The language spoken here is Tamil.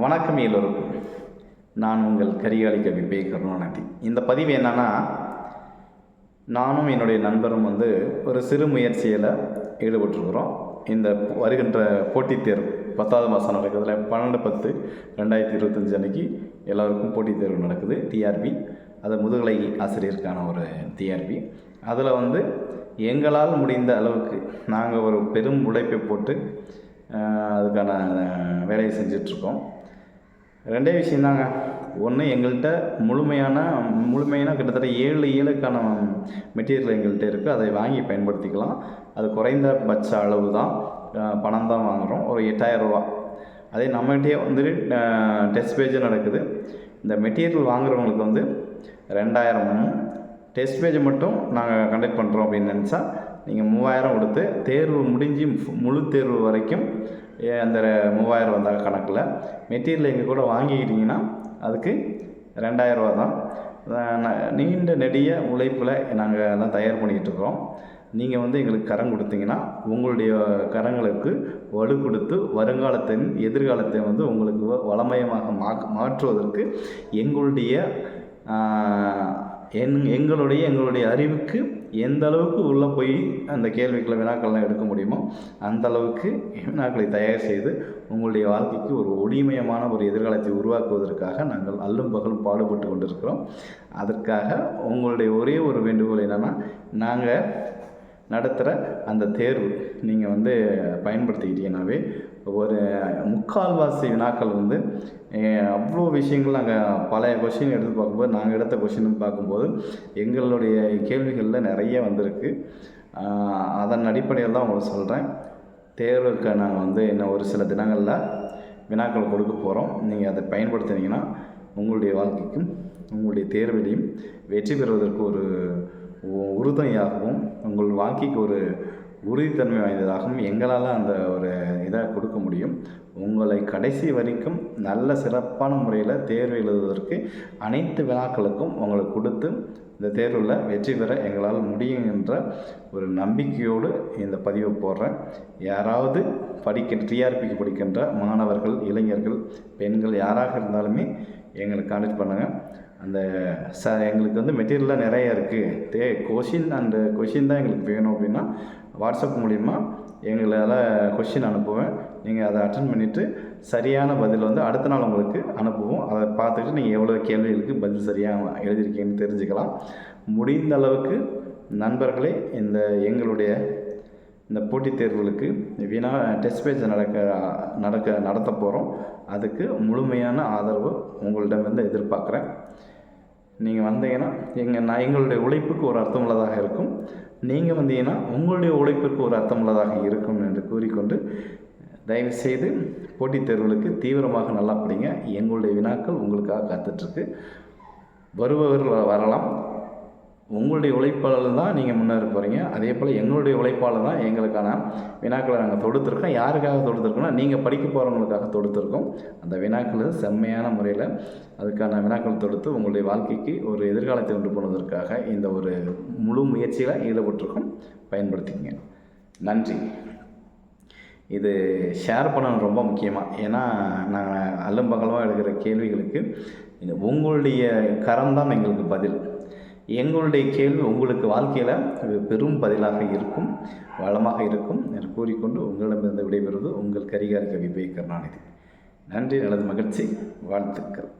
வணக்கம் எல்லோருக்கும். நான் உங்கள் கரிகாலி விவேக் கருணாநிதி. இந்த பதிவு என்னன்னா நானும் என்னுடைய நண்பரும் வந்து ஒரு சிறு முயற்சியில் ஈடுபட்டிருக்கிறோம். இந்த வருகின்ற போட்டித் தேர்வு பத்தாவது மாதம் நடக்கிறதுல பன்னெண்டு பத்து ரெண்டாயிரத்தி இருபத்தஞ்சி அன்னைக்கு எல்லோருக்கும் போட்டித் தேர்வு நடக்குது டிஆர்பி அது முதுகலை ஆசிரியருக்கான ஒரு டிஆர்பி அதில் வந்து எங்களால் முடிந்த அளவுக்கு நாங்கள் ஒரு பெரும் உழைப்பை போட்டு அதுக்கான வேலையை செஞ்சிட்ருக்கோம். ரெண்டே விஷயந்தாங்க ஒன்று எங்கள்கிட்ட முழுமையான முழுமையான கிட்டத்தட்ட ஏழு ஏழுக்கான மெட்டீரியல் எங்கள்கிட்ட இருக்குது அதை வாங்கி பயன்படுத்திக்கலாம். அது குறைந்தபட்ச அளவு தான் பணம் தான் வாங்குகிறோம் ஒரு எட்டாயிரம் ரூபா. அதே நம்மகிட்டயே வந்து டெஸ்ட் பேஜும் நடக்குது. இந்த மெட்டீரியல் வாங்குறவங்களுக்கு வந்து ரெண்டாயிரமும் டெஸ்ட் பேஜ் மட்டும் நாங்கள் கண்டக்ட் பண்ணுறோம் அப்படின்னு நினச்சா நீங்கள் மூவாயிரம் கொடுத்து தேர்வு முடிஞ்சு முழு தேர்வு வரைக்கும் அந்த மூவாயிரம் வந்தால் கணக்கில். மெட்டீரியல் எங்கள் கூட வாங்கிக்கிட்டிங்கன்னா அதுக்கு ரெண்டாயிரரூவா தான். நீண்ட நெடிய உழைப்பில் நாங்கள் எல்லாம் தயார் பண்ணிக்கிட்டு நீங்கள் வந்து எங்களுக்கு கரம் கொடுத்தீங்கன்னா உங்களுடைய கரங்களுக்கு வலு கொடுத்து வருங்காலத்தின் எதிர்காலத்தை வந்து உங்களுக்கு வ- வளமயமாக மா மாற்றுவதற்கு எங்களுடைய என் எங்களுடைய எங்களுடைய அறிவுக்கு எந்த அளவுக்கு உள்ளே போய் அந்த கேள்விகளை வினாக்கள்லாம் எடுக்க முடியுமோ அந்த அளவுக்கு வினாக்களை தயார் செய்து உங்களுடைய வாழ்க்கைக்கு ஒரு ஒளிமயமான ஒரு எதிர்காலத்தை உருவாக்குவதற்காக நாங்கள் அல்லும் பகலும் பாடுபட்டு கொண்டிருக்கிறோம். அதற்காக உங்களுடைய ஒரே ஒரு வேண்டுகோள் என்னென்னா நாங்கள் நடத்துகிற அந்த தேர்வு நீங்கள் வந்து பயன்படுத்திக்கிட்டீங்கன்னாவே ஒரு முக்கால்வாசி வினாக்கள் வந்து அவ்வளோ விஷயங்கள் நாங்கள் பழைய கொஷின் எடுத்து பார்க்கும்போது நாங்கள் எடுத்த கொஷின் பார்க்கும்போது எங்களுடைய கேள்விகளில் நிறைய வந்திருக்கு. அதன் அடிப்படையில் தான் உங்களுக்கு சொல்கிறேன் தேர்வுக்கு நாங்கள் வந்து இன்னும் ஒரு சில தினங்களில் வினாக்கள் கொடுக்க போகிறோம் நீங்கள் அதை பயன்படுத்தினீங்கன்னா உங்களுடைய வாழ்க்கைக்கும் உங்களுடைய தேர்விலையும் வெற்றி பெறுவதற்கு ஒரு உறுதுணையாகவும் உங்கள் வாழ்க்கைக்கு ஒரு உறுதித்தன்மை வாய்ந்ததாகவும் எங்களால் அந்த ஒரு இதை கொடுக்க முடியும். உங்களை கடைசி வரைக்கும் நல்ல சிறப்பான முறையில் தேர்வு எழுதுவதற்கு அனைத்து வினாக்களுக்கும் உங்களுக்கு கொடுத்து இந்த தேர்வில் வெற்றி பெற எங்களால் முடியும் என்ற ஒரு நம்பிக்கையோடு இந்த பதிவை போடுறேன். யாராவது படிக்கின்ற டிஆர்பிக்கு படிக்கின்ற மாணவர்கள் இளைஞர்கள் பெண்கள் யாராக இருந்தாலுமே எங்களுக்கு கான்டெக்ட் பண்ணுங்கள் அந்த ச எங்களுக்கு வந்து மெட்டீரியல்லாம் நிறைய இருக்குது தே கொஷின் அந்த கொஷின் தான் எங்களுக்கு வேணும் அப்படின்னா வாட்ஸ்அப் மூலிமா எங்களால் கொஷின் அனுப்புவேன். நீங்கள் அதை அட்டன் பண்ணிவிட்டு சரியான பதில் வந்து அடுத்த நாள் உங்களுக்கு அனுப்புவோம். அதை பார்த்துட்டு நீங்கள் எவ்வளோ கேள்விகளுக்கு பதில் சரியாக எழுதியிருக்கீங்கன்னு தெரிஞ்சுக்கலாம். முடிந்த அளவுக்கு நண்பர்களே இந்த எங்களுடைய இந்த போட்டித் தேர்வுகளுக்கு வீணாக டெஸ்ட் பேஜ் நடக்க நடக்க நடத்த போகிறோம் அதுக்கு முழுமையான ஆதரவு உங்களிடமிருந்து எதிர்பார்க்குறேன். நீங்கள் வந்தீங்கன்னா எங்கள் நான் எங்களுடைய உழைப்புக்கு ஒரு அர்த்தமுள்ளதாக இருக்கும். நீங்கள் வந்தீங்கன்னா உங்களுடைய உழைப்பிற்கு ஒரு அர்த்தமுள்ளதாக இருக்கும் என்று கூறிக்கொண்டு தயவுசெய்து போட்டித் தேர்வுகளுக்கு தீவிரமாக நல்லா படிங்க. எங்களுடைய வினாக்கள் உங்களுக்காக காத்துட்ருக்கு. வருபவர்கள் வரலாம். உங்களுடைய உழைப்பாளர் தான் நீங்கள் முன்னேற போகிறீங்க அதே போல் எங்களுடைய உழைப்பாளர் தான் எங்களுக்கான வினாக்களை நாங்கள் தொடுத்துருக்கோம். யாருக்காக தொடுத்துருக்கோம்னா நீங்கள் படிக்க போகிறவங்களுக்காக தொடுத்துருக்கோம். அந்த வினாக்கள் செம்மையான முறையில் அதுக்கான வினாக்கள் தொடுத்து உங்களுடைய வாழ்க்கைக்கு ஒரு எதிர்காலத்தை கொண்டு போனதற்காக இந்த ஒரு முழு முயற்சியில் ஈடுபட்டிருக்கோம். பயன்படுத்திக்கங்க. நன்றி. இது ஷேர் பண்ணணும் ரொம்ப முக்கியமாக ஏன்னா நாங்கள் அல்லும் பகலமாக எடுக்கிற கேள்விகளுக்கு உங்களுடைய கரம் தான் எங்களுக்கு பதில். எங்களுடைய கேள்வி உங்களுக்கு வாழ்க்கையில் பெரும் பதிலாக இருக்கும் வளமாக இருக்கும் என்று கூறிக்கொண்டு உங்களிடமிருந்து விடைபெறுவது உங்கள் கரிகாரி கவி பை கருணாநிதி நன்றி நல்லது மகிழ்ச்சி வாழ்த்துக்கள்.